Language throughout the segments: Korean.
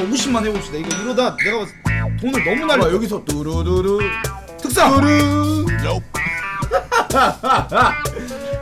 일단 50만 해봅시다. 이거 이러다 내가 봤을 때 돈을 너무 날려. 봐 여기서 뚜루루루 특상. 뚜루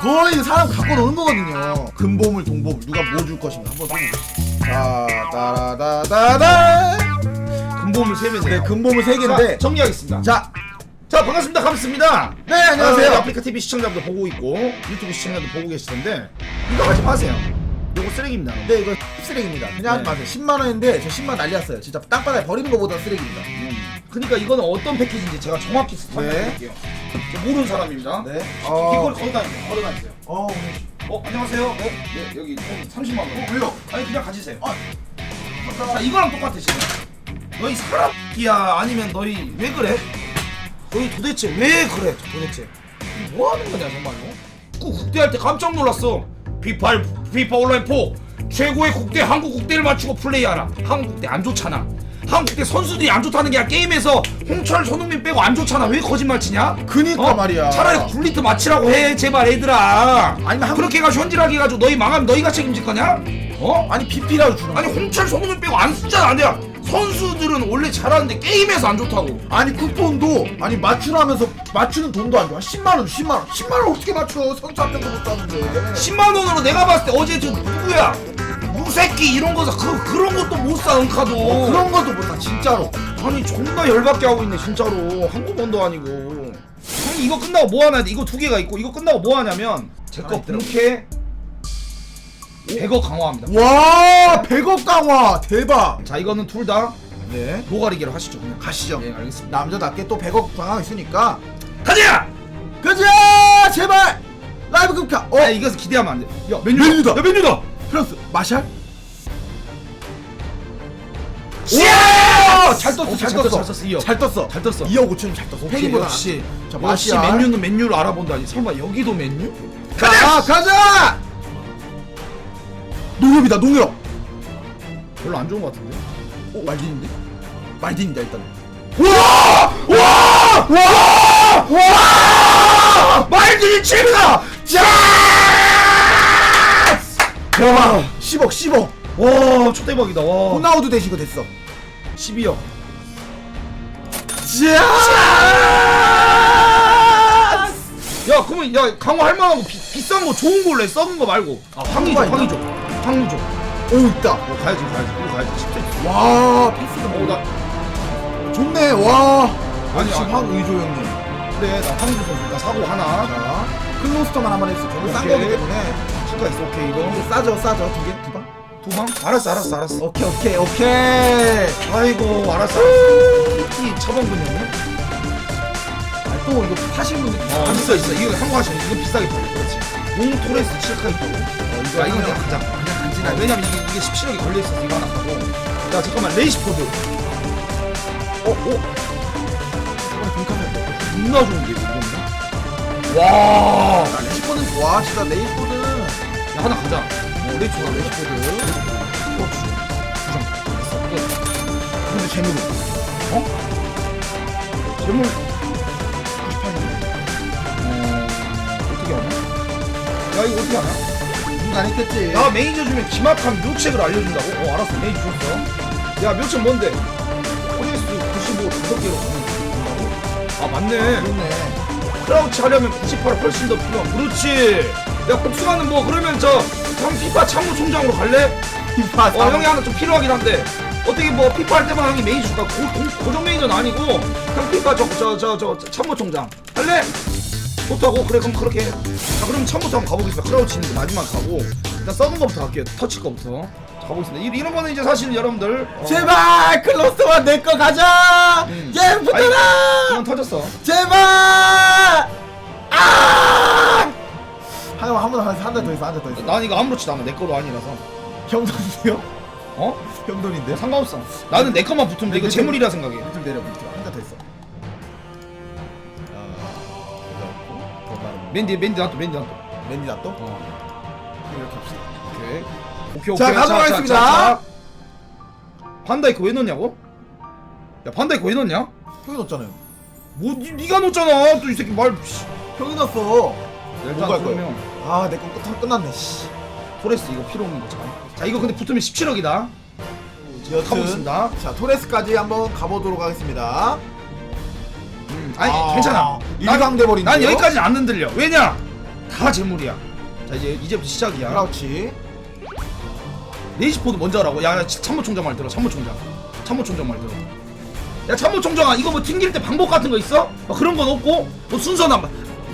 거의 사람 갖고 노는 거거든요 금보물 동보물 누가 뭐 줄 것인가 한번 써보자 자 따라다다다 금보물 세 배세요. 네 금보물 세 개인데 자, 정리하겠습니다. 자 자 반갑습니다. 감사합니다. 네, 안녕하세요. 어, 아프리카 TV 시청자분들 보고 있고 유튜브 시청자들 보고 계실 텐데 이거 하지 마세요. 이거 쓰레기입니다. 네 이거 쓰레기입니다 그냥 네. 마세요 10만 원인데 저 10만 난리 났어요 진짜 땅바닥에 버리는 거보다 쓰레기입니다 그러니까 이거는 어떤 패키지인지 제가 정확히 설명드릴게요. 저 모르는 사람입니다. 네 이걸 걸어 다니세요. 걸어 다니세요. 어, 어 안녕하세요. 네, 네 여기 돈 30만 원. 어, 왜요? 아니 그냥 가지세요. 아, 자 이거랑 똑같아 지금. 너희 사람이야 아니면 너희 왜 그래? 너희 도대체 왜 그래 도대체? 뭐 하는 거냐 정말로? 그 국대할 때 깜짝 놀랐어. 비파 비파 온라인 4 최고의 국대 한국 국대를 맞추고 플레이하라. 한국 국대 안 좋잖아. 한국 국대 선수들이 안 좋다는 게 아니라 게임에서 홍철 손흥민 빼고 안 좋잖아. 왜 거짓말 치냐? 그니까 말이야. 차라리 굴리트 맞히라고 해 제발 얘들아. 아니면 한국- 그렇게 해가지고 현질하게 해가지고 너희 망하면 너희가 책임질 거냐? 어? 아니 BP라도 주는 아니 거 홍철 손흥민 빼고 안 쓰잖아 안 돼요 선수들은 원래 잘하는데 게임에서 안 좋다고. 아니 쿠폰도 아니 맞추라면서 맞추는 돈도 안 좋아 10만 원 10만 원. 10만 원 어떻게 맞춰? 선수 한 명도 못 사는데. 10만 원으로 내가 봤을 때 어제 저 누구야? 무새끼 이런 거서 그, 그런 것도 못 사 은카도. 어, 그런 것도 못 사 진짜로. 아니 존나 열받게 하고 있네 진짜로. 한국 원도 아니고. 형이 이거 끝나고 뭐 하나 이거 두 개가 있고 이거 끝나고 뭐 하냐면 제거 아, 있더라고. 본캐 100억 강화합니다. 와 100억 강화. 대박. 자 이거는 둘 다 네 노가리기로 하시죠. 그냥 가시죠. 네 알겠습니다. 남자답게 또 100억 강화 있으니까. 가자! 가자! 제발! 라이브 급카. 어? 야 이것은 기대하면 안 돼. 야 메뉴다. 메뉴다. 야 메뉴다. 플러스 마샬? 야! 잘 떴어 잘잘 떴어 잘 떴어. 잘 떴어. 잘 떴어. 2억 5천이 잘 떴어. 페이보다 역시. 자 역시 마샬. 맨유는 맨유를 알아본다니 설마 여기도 맨유? 자! 가자 농협이다 농협. 별로 안 좋은 것 같은데? 어 말딘인데? 말딘이다 일단 와! 와! 와! 말들이 칩니다! 자! 와 10억 10억 와 초대박이다. 와. 호나우두 되시고 됐어. 12억 야 그러면 야 강화 할 만하고 비, 비싼 거 좋은 걸로 해. 썩은 거 말고. 아 황이죠. 황이죠 황무죠. 오 있다. 어 가야지 가야지. 이거 가야지. 진짜 와 패스가 어나 좋네. 와. 아니, 역시 아니. 황의조 형님. 그래 나 황무조 선수 나 사고 하나. 자. 클로스터만 한번 했어. 저거 싼 오케이. 거기 때문에. 치과 있어. 오케이 이거. 싸죠 싸죠. 두 개 두 방? 두 방? 알았어 알았어 알았어. 오케이 오케이 오케이. 아이고 알았어 이 처방군이었네 아, 또 이거 파신 분들 어 있어 있어 이거 한국하시면 이거 팔려 그렇지 롱토레스 칠카 있고 어, 이거 야 이거 그냥 가자. 그냥 지나게 왜냐면 이게, 이게 17억이 걸려있어서 이거 하나 사고. 야 잠깐만. 레이시포드. 어? 어? 존나 좋은 게 이거네 와. 아, 레시포는 좋아. 진짜 레이시포는. 야 하나 가자. 어 레이시 좋아 레이시포드. 어 주장 됐어. 끝 근데 재물은? 어? 재물? 98년 어 어떻게 하냐? 야 이거 어떻게 하냐? 누가 했겠지 야 매니저 주면 기막한 묘책을 알려준다고? 어 알았어 매니저 줬어 야 묘책 뭔데? OS 95 다섯 개로 간다고? 아 맞네 좋네 크라우치 하려면 98 훨씬 더 필요한 그렇지 야 복숭아는 뭐 그러면 저형 피파 참모총장으로 갈래? 피파 어 형이 하나 좀 필요하긴 한데 어떻게 뭐 피파 할 때만 형이 매니저 줄까? 고, 고, 고정 매니저는 아니고 형 피파 저저저저 참모총장 할래? 좋다고? 그래 그럼 그렇게 해. 자 그럼 처음부터 한번 가보겠습니다. 크라우치 있는 거 마지막 가고. 일단 썩은 거부터 갈게요. 터치 거부터. 자, 가보겠습니다. 이, 이런 거는 이제 사실 여러분들 어, 제발 클로스터만 내 거 가자! 음. 예 붙어라! 그건 터졌어. 제발! 아! 한번 한번 한대 더 있어 한 대 더 있어. 난 이거 아무렇지도 않아. 내 거도 아니라서. 형돈인데요? 어? 형돈인데요? 상관없어. 나는 내 것만 붙으면 돼. 이거 재물이라 생각해. 밑으로 내려 밑으로 아 맨디 맨디 놔둬 맨디 놔둬 맨디다 또? 어. 이렇게 합시다 오케이 오케이 자, 오케이 가도록 하겠습니다. 반다이크 왜 넣냐고? 야 반다이크 왜 넣냐? 형이 넣었잖아요 뭐 니, 니가 넣었잖아 또 이 새끼 말 씨. 형이 넣었어 뭐가 할 그러면 아 내거 끝, 끝났네 씨 토레스 이거 필요 없는 거잖아 자 이거 근데 붙으면 17억이다 여튼 가보겠습니다. 자 토레스까지 한번 가보도록 하겠습니다. 음, 아니 아, 괜찮아. 일강 돼버린데요? 난 여기까지는 안 흔들려. 왜냐? 다 재물이야. 자 이제 이제부터 시작이야. 그렇지. 레이시포드 먼저 하라고. 야, 야 참모총장 말 들어. 참모총장. 참모총장 말 들어. 야 참모총장아 이거 뭐 튕길 때 방법 같은 거 있어? 뭐 그런 건 없고 뭐 순서나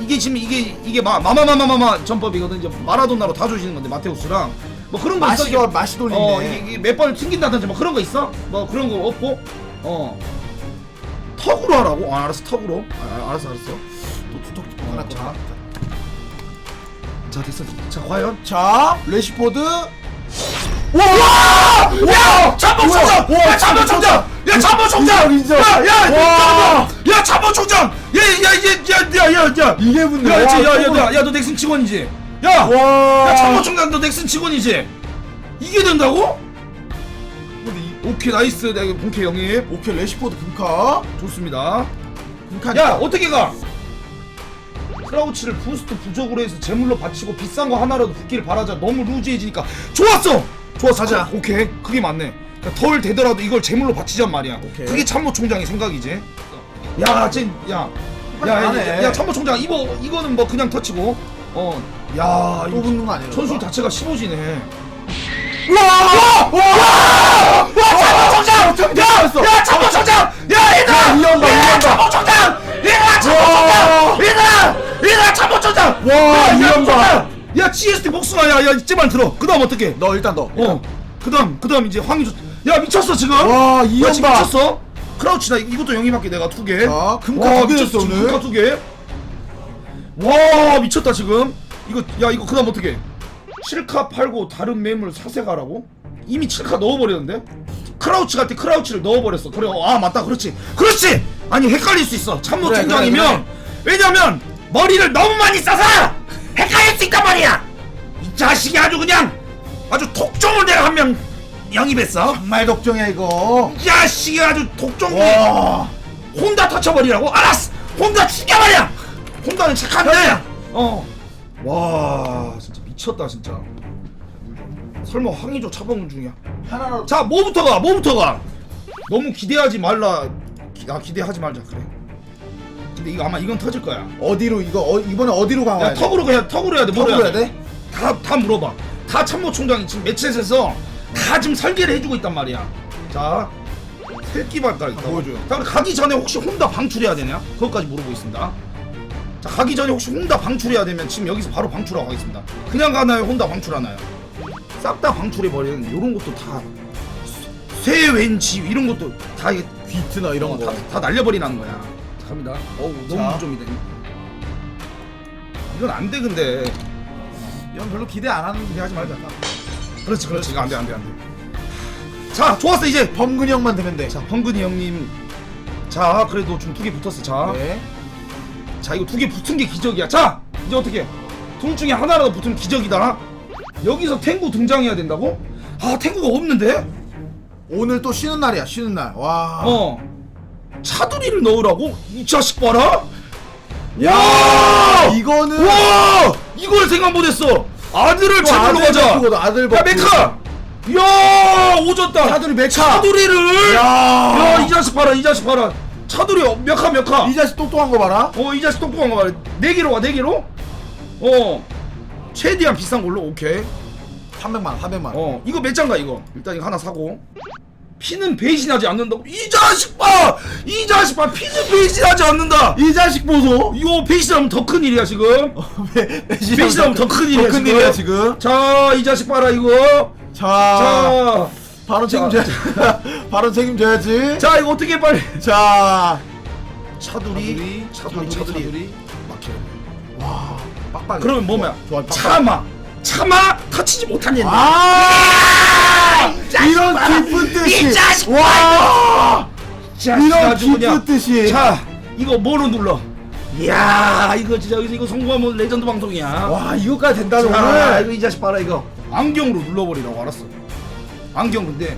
이게 지금 이게 이게 마 마마마마마마 전법이거든 이제 마라도나로 다 조지는 건데 마테우스랑 뭐 그런 거 있어? 맛이 이게- 맛이 돌리네. 어 이게, 이게 몇 번을 튕긴다든지 뭐 그런 거 있어? 뭐 그런 거 없고 어 턱으로 하라고? 아 알았어 턱으로 아, 아, 알았어 알았어 또 투톡 하나 자. 자 됐어 자 과연 자 레시포드 야! 참모총장! 야 참모총장! 야 참모총장! 인정, 인정. 야야 야 참모총장! 야 야 야 야 야 야 야 이게 붙네. 야, 와, 야, 야, 야, 야, 너 넥슨 직원이지? 야, 와. 야, 참모총장 너 넥슨 직원이지? 이게 된다고? 근데 이- 오케이, 나이스. 내가 본캐 영입. 오케이 레시포드 금카. 좋습니다. 금카. 야, 어떻게 가? 크라우치를 부스트 부족으로 해서 제물로 바치고 비싼 거 하나라도 붙기를 바라자. 너무 루즈해지니까. 좋았어! 좋았어. 가자. 그- 오케이. 그게 맞네. 그러니까 덜 되더라도 이걸 제물로 바치잔 말이야. 오케이. 그게 참모 총장의 생각이지. 야, 쟤, 야. 야, 야, 하네. 야, 야, 참모 총장, 이거, 이거는 뭐 그냥 터치고. 어, 야, 또 붙는 거 아니에요? 전술 자체가 15지네. 와! 와! 참모총장! 야! 야, 참모총장! 야, 얘들아! 거, 얘들아, 거. 참모총장! 얘들아, 참모총장! 얘들아! 얘들아! 와, 야, 이런 거. 참모총장! 야, GST 복숭아, 야, 야, 이제만 들어. 그 다음 어떡해? 너 일단 너. 어. 그 다음, 그 다음 이제 황희조. 야, 미쳤어, 지금? 와, 봐. 미쳤어? 크라우치, 나 이것도 영입할게, 내가 두 개. 자, 금카 와, 두개 줬어, 오늘. 금카 두 개. 와, 미쳤다, 지금. 이거, 야, 이거 그 다음 어떡해? 7카 팔고 다른 매물 사세 가라고? 이미 7카 넣어버렸는데? 크라우치 갈때 크라우치를 넣어버렸어. 그래, 어, 아, 맞다, 그렇지. 그렇지! 아니, 헷갈릴 수 있어. 참모 그래, 총장이면. 왜냐면, 머리를 너무 많이 써서! 헷갈릴 수 있단 말이야! 이 자식이 아주 그냥, 아주 독종을 내가 한 명 영입했어. 정말 독종이야 이거. 이 자식이 아주 독종이. 와. 혼다 터쳐버리라고? 알았어! 혼다 죽여버려! 혼다는 착한데! 어. 와, 진짜 미쳤다, 진짜. 설마 황희조 차범근 중이야? 하나로 자, 뭐부터 가? 뭐부터 가? 너무 기대하지 말라. 기, 아, 기대하지 말자, 그래. 근데 이거 아마 이건 터질 거야. 어디로 이거 어, 이번에 어디로 야, 강화해? 턱으로 그냥 턱으로 해야 돼. 턱으로 해야 돼? 다, 다 물어봐. 다 참모 총장이 지금 매체에서 다 지금 설계를 해주고 있단 말이야. 자, 새끼발가락 있다. 보여줘요. 자, 그럼 가기 전에 혹시 혼다 방출해야 되냐? 그것까지 물어보고 있습니다. 자, 가기 전에 혹시 혼다 방출해야 되면 지금 여기서 바로 방출하고 가겠습니다. 그냥 가나요? 혼다 방출하나요? 싹 다 방출해버리는 이런 것도 다 쇠왼지 이런 것도 다 이게 귀트너 이런 어, 거. 다, 다 날려버리라는 거야. 자, 갑니다. 어우, 자. 너무 좀이다. 이건 안 돼, 근데. 이건 별로 기대 안 하는 기대하지 말자. 그렇지, 그렇지. 이거 안 돼, 안 돼, 안 돼. 자, 좋았어, 이제. 범근이 형만 되면 돼. 자, 펑근이 형님. 자, 그래도 좀 두 개 붙었어. 자, 네. 자, 이거 두 개 붙은 게 기적이야. 자, 이제 어떻게? 둘 중에 하나라도 붙으면 기적이다. 여기서 탱구 등장해야 된다고? 아, 탱구가 없는데? 오늘 또 쉬는 날이야. 쉬는 날. 와. 어. 차두리를 넣으라고? 이 자식 봐라. 야! 와! 이거는 와! 이걸 생각 못했어. 아들을 아들 가자. 버프거든, 아들 야. 메카. 야 오졌다. 차두리 메카. 차두리를. 야! 야, 이 자식 봐라, 이 자식 봐라. 차두리 몇카 몇 카? 이 자식 똑똑한 거 봐라. 어, 이 자식 똑똑한 거 봐라. 네 개로 가, 네 개로? 어. 최대한 비싼 걸로 오케이. 300만 원, 400만 원. 어, 이거 몇 장가 이거? 일단 이거 하나 사고. 피는 배신하지 않는다고. 이 자식 봐. 이 자식 봐. 피는 배신하지 않는다. 이 자식 보소. 이거 배신하면 더 큰 일이야 지금. 배신하면 더 큰 일이야 더큰. 일이야 지금. 자, 이 자식 봐라 이거. 자, 자, 바로 책임져야지. 바로 책임져야지. 자 이거 어떻게 빨리. 자, 차두리, 차두리, 차두리. 막혀. 와, 빡빡해. 그러면 뭐야? 좋아, 빡빡해. 참아, 참아, 터치지 못한 얘. 아! 이런 깊은 뜻이. 이 자식 와! 이런. 깊은 뜻이. 자, 이거 뭐로 눌러? 이야, 이거 진짜 이거 성공하면 레전드 방송이야. 와, 이거까지 된다는 자, 오늘. 이거 이 자식 봐라 이거. 안경으로 눌러버리라고 알았어. 안경 근데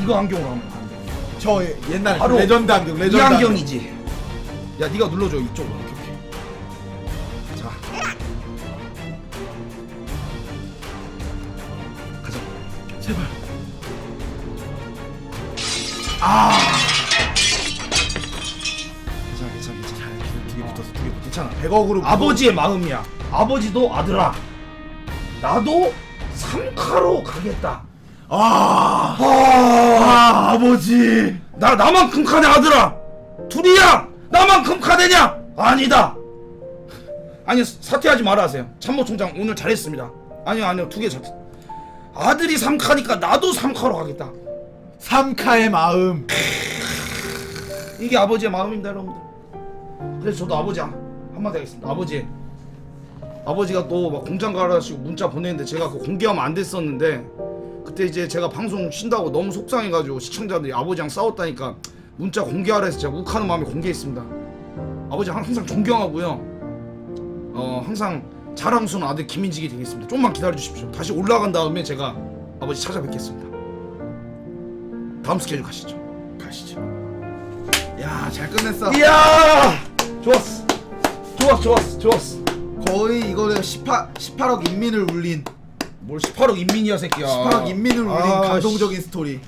이거 안경으로 하면 안 돼. 저 옛날 바로 레전드 안경, 레전드 이 안경. 안경이지. 야, 네가 눌러줘 이쪽으로. 제발. 아! 괜찮아 괜찮아 괜찮아. 두개 붙었어 두 개 붙었어. 괜찮아. 100억으로 아버지의 마음이야. 아버지도 아들아. 나도 삼카로 가겠다. 아, 아, 아 아버지. 나 나만큼 카네 아들아. 둘이야. 나만큼 카되냐? 아니다. 아니 사퇴하지 말아 하세요. 참모총장 오늘 잘했습니다. 아니요 아니요 두개잘 아들이 삼카니까 나도 삼카로 가겠다. 삼카의 마음. 이게 아버지의 마음입니다 여러분들. 그래서 저도 아버지 한- 한마디 하겠습니다. 아버지. 아버지가 또 막 공장 가라시고 문자 보내는데 제가 그 공개하면 안 됐었는데 그때 이제 제가 방송 쉰다고 너무 속상해가지고 시청자들이 아버지랑 싸웠다니까 문자 공개하라 해서 제가 욱하는 마음에 공개했습니다. 아버지 항상 존경하고요. 어 항상 자랑스러운 아들 김인직이 되겠습니다. 좀만 기다려 주십시오. 다시 올라간 다음에 제가 아버지 찾아뵙겠습니다. 다음 스케줄 가시죠. 가시죠. 야 잘 끝냈어. 이야! 좋았어. 좋았어 좋았어 좋았어. 거의 이거는 18, 18억 인민을 울린 뭘 18억 인민이야 새끼야. 18억 인민을 울린 아, 감동적인 스토리